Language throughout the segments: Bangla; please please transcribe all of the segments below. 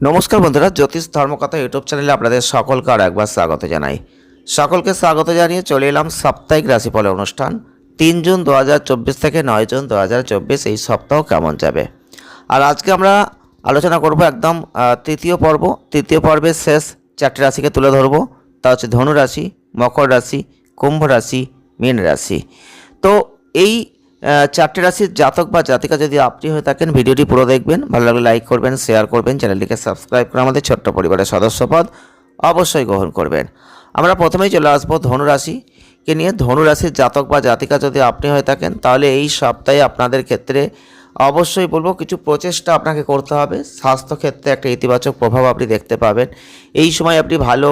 নমস্কার বন্ধুরা, জ্যোতিষ ধর্মকথা ইউটিউব চ্যানেলে আপনাদের সকলকে আর একবার স্বাগত জানাই। সকলকে স্বাগত জানিয়ে চলে এলাম সাপ্তাহিক রাশিফলের অনুষ্ঠান। তিন জুন দু হাজার চব্বিশ থেকে নয় জুন দু হাজার চব্বিশ এই সপ্তাহ কেমন যাবে? আর আজকে আমরা আলোচনা করব একদম তৃতীয় পর্ব। তৃতীয় পর্বের শেষ চারটি রাশিকে তুলে ধরবো। তা হচ্ছে ধনু রাশি মকর রাশি, কুম্ভ রাশি, মীন রাশি। তো এই চারটি রাশির জাতক বা জাতিকা যদি আপনি হয়ে থাকেন, ভিডিওটি পুরো দেখবেন, ভালো লাগলে লাইক করবেন শেয়ার করবেন, চ্যানেলটিকে সাবস্ক্রাইব করে আমাদের ছোট্ট পরিবারের সদস্যপদ অবশ্যই গ্রহণ করবেন। আমরা প্রথমেই চলে আসব ধনুরাশিকে নিয়ে। ধনুরাশির জাতক বা জাতিকা যদি আপনি হয়ে থাকেন, তাহলে এই সপ্তাহে আপনাদের ক্ষেত্রে অবশ্যই বলব কিছু প্রচেষ্টা আপনাকে করতে হবে। স্বাস্থ্যক্ষেত্রে একটা ইতিবাচক প্রভাব আপনি দেখতে পাবেন। এই সময় আপনি ভালো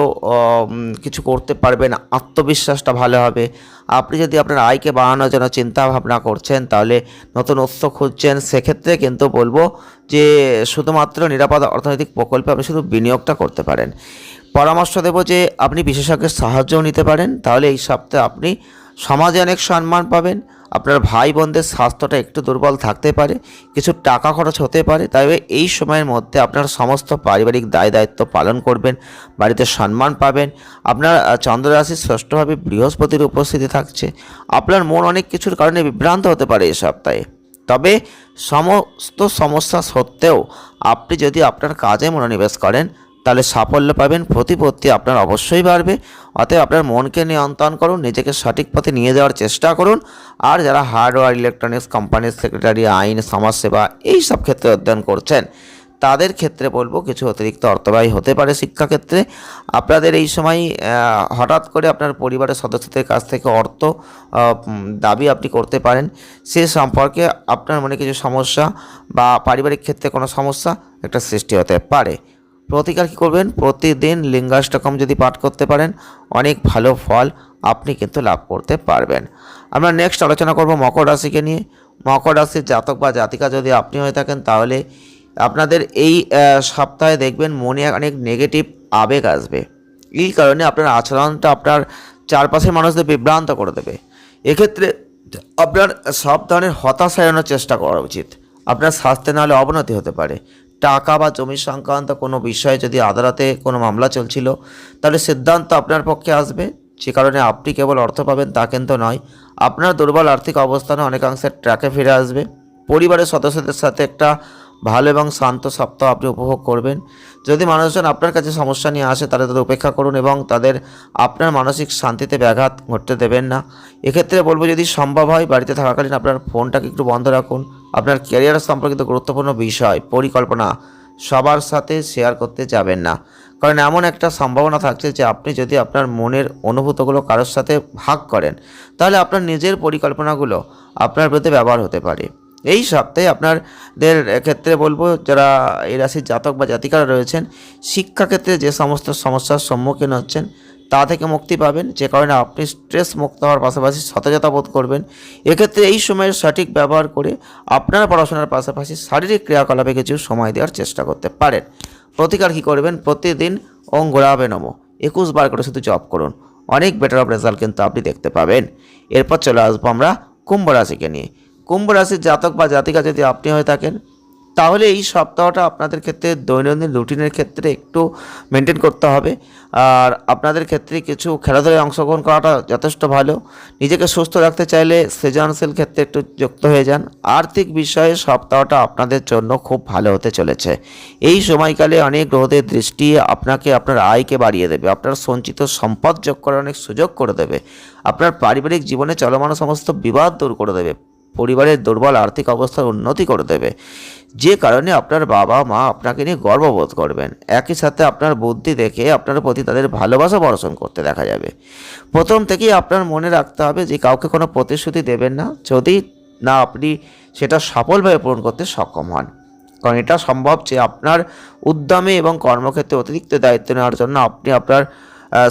কিছু করতে পারবেন, আত্মবিশ্বাসটা ভালো হবে। আপনি যদি আপনার আয়কে বাড়ানোর জন্য চিন্তা ভাবনা করছেন, তাহলে নতুন উৎস খুঁজছেন, সেক্ষেত্রে কিন্তু বলব যে শুধুমাত্র নিরাপদ অর্থনৈতিক প্রকল্পে আপনি শুধু বিনিয়োগটা করতে পারেন। পরামর্শ দেব যে আপনি বিশেষজ্ঞের সাহায্যও নিতে পারেন। তাহলে এই সপ্তাহে আপনি সমাজে অনেক সম্মান পাবেন। আপনার ভাই বোনদের স্বাস্থ্যটা একটু দুর্বল থাকতে পারে কিছু টাকা খরচ হতে পারে তাই এই সময়ের মধ্যে আপনার সমস্ত পারিবারিক দায় দায়িত্ব পালন করবেন বাড়িতে সম্মান পাবেন। আপনার আহ, চন্দ্ররাশির ষষ্ঠভাবে বৃহস্পতির উপস্থিতি থাকছে। আপনার মন অনেক কিছুর কারণে বিভ্রান্ত হতে পারে এই সপ্তাহে। তবে সমস্ত সমস্যা সত্ত্বেও আপনি যদি আপনার কাজে মনোনিবেশ করেন তাহলে সাফল্য পাবেন, প্রতিপত্তি আপনার অবশ্যই বাড়বে। অতএব আপনার মনকে নিয়ন্ত্রণ করুন, নিজেকে সঠিক পথে নিয়ে যাওয়ার চেষ্টা করুন। আর যারা হার্ডওয়্যার ইলেকট্রনিক্স কোম্পানির সেক্রেটারি আইন, সমাজসেবা এই সব ক্ষেত্রে অধ্যয়ন করছেন, তাদের ক্ষেত্রে বলব কিছু অতিরিক্ত অর্থব্যয় হতে পারে শিক্ষাক্ষেত্রে। আপনাদের এই সময় হঠাৎ করে আপনার পরিবারের সদস্যদের কাছ থেকে অর্থ দাবি আপনি করতে পারেন। সে সম্পর্কে আপনার মনে কিছু সমস্যা বা পারিবারিক ক্ষেত্রে কোনো সমস্যা একটা সৃষ্টি হতে পারে। প্রতিকার কী করবেন? প্রতিদিন লিঙ্গাষ্টকম যদি পাঠ করতে পারেন, অনেক ভালো ফল আপনি কিন্তু লাভ করতে পারবেন। আমরা নেক্সট আলোচনা করব মকর রাশিকে নিয়ে। মকর রাশির জাতক বা জাতিকা যদি আপনি হয়ে থাকেন, তাহলে আপনাদের এই সপ্তাহে দেখবেন মনে অনেক নেগেটিভ আবেগ আসবে। এই কারণে আপনার আচরণটা আপনার চারপাশের মানুষদের বিভ্রান্ত করে দেবে। এক্ষেত্রে আপনার সব ধরনের হতাশা চেষ্টা করা উচিত। আপনার স্বাস্থ্যে নাহলে অবনতি হতে পারে। টাকা বা জমি সংক্রান্ত কোনো বিষয়ে যদি আদালতে কোনো মামলা চলছিল, তাহলে সিদ্ধান্ত আপনার পক্ষে আসবে। যে কারণে আপনি কেবল অর্থ পাবেন তা কিন্তু নয়, আপনার দুর্বল আর্থিক অবস্থানে অনেকাংশে ট্র্যাকে ফিরে আসবে। পরিবারের সদস্যদের সাথে একটা ভালো এবং শান্ত সপ্তাহ আপনি উপভোগ করবেন। যদি মানুষজন আপনার কাছে সমস্যা নিয়ে আসে, তাহলে তাদের উপেক্ষা করুন এবং তাদের আপনার মানসিক শান্তিতে ব্যাঘাত ঘটতে দেবেন না। এক্ষেত্রে বলব, যদি সম্ভব হয়, বাড়িতে থাকাকালীন আপনার ফোনটাকে একটু বন্ধ রাখুন। আপনার ক্যারিয়ার সম্পর্কিত গুরুত্বপূর্ণ বিষয়, পরিকল্পনা সবার সাথে শেয়ার করতে যাবেন না। কারণ এমন একটা সম্ভাবনা থাকছে যে আপনি যদি আপনার মনের অনুভূতগুলো কারোর সাথে ভাগ করেন, তাহলে আপনার নিজের পরিকল্পনাগুলো আপনার প্রতি ব্যবহার হতে পারে। এই সপ্তাহে আপনাদের ক্ষেত্রে বলব, যারা এই রাশির জাতক বা জাতিকারা রয়েছেন, শিক্ষাক্ষেত্রে যে সমস্ত সমস্যার সম্মুখীন হচ্ছেন তা থেকে মুক্তি পাবেন। যে কারণে আপনি স্ট্রেস মুক্ত হওয়ার পাশাপাশি সতেজতা বোধ করবেন। এক্ষেত্রে এই সময়ের সঠিক ব্যবহার করে আপনার পড়াশোনার পাশাপাশি শারীরিক ক্রিয়াকলাপে কিছু সময় দেওয়ার চেষ্টা করতে পারেন। প্রতিকার কী করবেন? প্রতিদিন ওং গোড়াবে নম। একুশ বার করে শুধু জব করুন। অনেক বেটার অফ রেজাল্ট কিন্তু আপনি দেখতে পাবেন। এরপর চলে আসব আমরা কুম্ভ রাশিকে নিয়ে। কুম্ভ রাশির জাতক বা জাতিকা যদি আপনি হয়ে থাকেন তাহলে এই সপ্তাহটা আপনাদের ক্ষেত্রে দৈনন্দিন রুটিনের ক্ষেত্রে একটু মেনটেন করতে হবে। আর আপনাদের ক্ষেত্রে কিছু খেলাধুলায় অংশগ্রহণ করাটা যথেষ্ট ভালো। নিজেকে সুস্থ রাখতে চাইলে সৃজনশীল ক্ষেত্রে একটু যুক্ত হয়ে যান। আর্থিক বিষয়ে সপ্তাহটা আপনাদের জন্য খুব ভালো হতে চলেছে। এই সময়কালে অনেক গ্রহদের দৃষ্টি আপনাকে আপনার আয়কে বাড়িয়ে দেবে। আপনার সঞ্চিত সম্পদ যোগ করার অনেক সুযোগ করে দেবে। আপনার পারিবারিক জীবনে চলমান সমস্ত বিবাদ দূর করে দেবে। পরিবারের দুর্বল আর্থিক অবস্থার উন্নতি করে দেবে। যে কারণে আপনার বাবা মা আপনাকে নিয়ে গর্ববোধ করবেন। একই সাথে আপনার বুদ্ধি দেখে আপনার প্রতি তাদের ভালোবাসা বর্ষণ করতে দেখা যাবে। প্রথম থেকেই আপনার মনে রাখতে হবে যে কাউকে কোনো প্রতিশ্রুতি দেবেন না। যদি না আপনি সেটা সফলভাবে পূরণ করতে সক্ষম হন। কারণ এটা সম্ভব যে আপনার উদ্যমে এবং কর্মক্ষেত্রে অতিরিক্ত দায়িত্ব নেওয়ার জন্য আপনি আপনার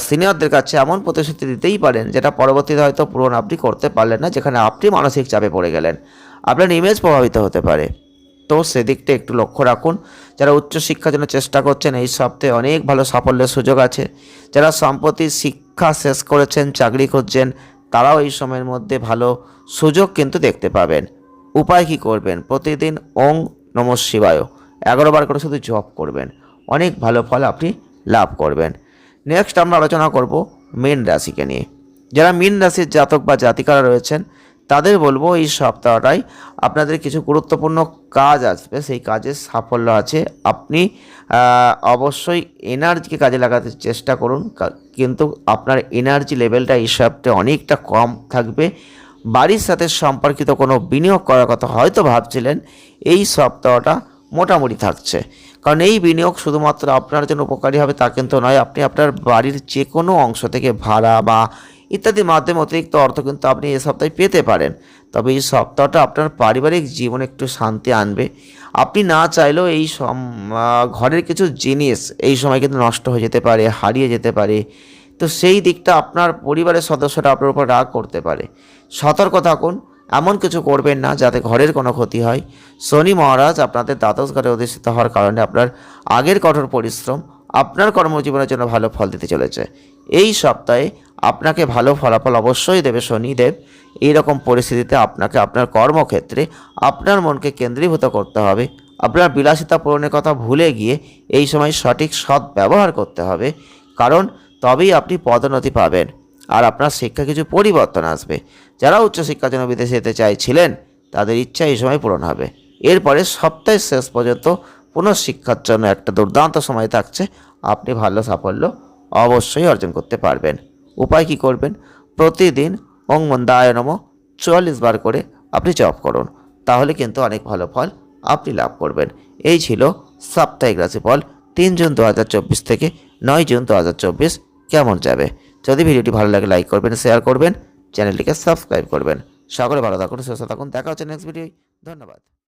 সিনিয়রদের কাছে এমন প্রতিশ্রুতি দিতেই পারেন যেটা পরবর্তীতে হয়তো পূরণ আপনি করতে পারলেন না, যেখানে আপনি মানসিক চাপে পড়ে গেলেন। আপনার ইমেজ প্রভাবিত হতে পারে। তো সেদিকটা একটু লক্ষ্য রাখুন। যারা উচ্চশিক্ষার জন্য চেষ্টা করছেন, এই সপ্তাহে অনেক ভালো সাফল্যের সুযোগ আছে। যারা সম্প্রতি শিক্ষা শেষ করেছেন, চাকরি খুঁজছেন, তারাও এই সময়ের মধ্যে ভালো সুযোগ কিন্তু দেখতে পাবেন। উপায় কি করবেন? প্রতিদিন ওং নম শিবায়। এগারো বার করে শুধু জব করবেন। অনেক ভালো ফল আপনি লাভ করবেন। নেক্সট আমরা আলোচনা করব মীন রাশিকে নিয়ে। যারা মীন রাশির জাতক বা জাতিকারা রয়েছেন তাদের বলব এই সপ্তাহটাই আপনাদের কিছু গুরুত্বপূর্ণ কাজ আসবে। সেই কাজে সাফল্য আছে। আপনি অবশ্যই এনার্জিকে কাজে লাগাতে চেষ্টা করুন। কিন্তু আপনার এনার্জি লেভেলটা এই সপ্তাহে অনেকটা কম থাকবে। বাড়ির সাথে সম্পর্কিত কোনো বিনিয়োগ করার কথা হয়তো ভাবছিলেন, এই সপ্তাহটা মোটামুটি থাকছে। কারণ এই বিনিয়োগ শুধুমাত্র আপনার জন্য উপকারী হবে তা কিন্তু নয়, আপনি আপনার বাড়ির যে কোনো অংশ থেকে ভাড়া বা ইত্যাদি মাধ্যমে অতিরিক্ত অর্থ কিন্তু আপনি এ সপ্তাহে পেতে পারেন। তবে এই সপ্তাহটা আপনার পারিবারিক জীবনে একটু শান্তি আনবে। আপনি না চাইলেও এই ঘরের কিছু জিনিস এই সময় কিন্তু নষ্ট হয়ে যেতে পারে, হারিয়ে যেতে পারে। তো সেই দিকটা আপনার পরিবারের সদস্যরা আপনার উপর রাগ করতে পারে। সতর্ক থাকুন, এমন কিছু করবেন না যাতে ঘরের কোনো ক্ষতি হয়। শনি মহারাজ আপনাদের দ্বাদশ ঘরে অধিষ্ঠিত হওয়ার কারণে আপনার আগের কঠোর পরিশ্রম আপনার কর্মজীবনের জন্য ভালো ফল দিতে চলেছে। এই সপ্তাহে আপনাকে ভালো ফলাফল অবশ্যই দেবে শনিদেব। এইরকম পরিস্থিতিতে আপনাকে আপনার কর্মক্ষেত্রে আপনার মনকে কেন্দ্রীভূত করতে হবে। আপনার বিলাসিতা পূরণের কথা ভুলে গিয়ে এই সময় সঠিক সৎ ব্যবহার করতে হবে। কারণ তবেই আপনি পদোন্নতি পাবেন। আর আপনার শিক্ষা কিছু পরিবর্তন আসবে। যারা উচ্চশিক্ষার জন্য বিদেশে যেতে চাইছিলেন, তাদের ইচ্ছা এই সময় পূরণ হবে। এরপরে সপ্তাহের শেষ পর্যন্ত পুনঃশিক্ষার জন্য একটা দুর্দান্ত সময় থাকছে। আপনি ভালো সাফল্য অবশ্যই অর্জন করতে পারবেন। উপায় কি করবেন? প্রতিদিন ওং মন্দায় নম, চুয়াল্লিশ বার করে আপনি জপ করুন। তাহলে কিন্তু অনেক ভালো ফল আপনি লাভ করবেন। এই ছিল সাপ্তাহিক রাশিফল তিন জুন দু হাজার চব্বিশ থেকে নয় জুন দু হাজার চব্বিশ কেমন যাবে? যদি ভিডিওটি ভালো লাগে, লাইক করবেন শেয়ার করবেন, চ্যানেলটিকে সাবস্ক্রাইব করবেন। সকলে ভালো থাকুন, সুস্থ থাকুন। দেখা হচ্ছে নেক্সট ভিডিও ধন্যবাদ।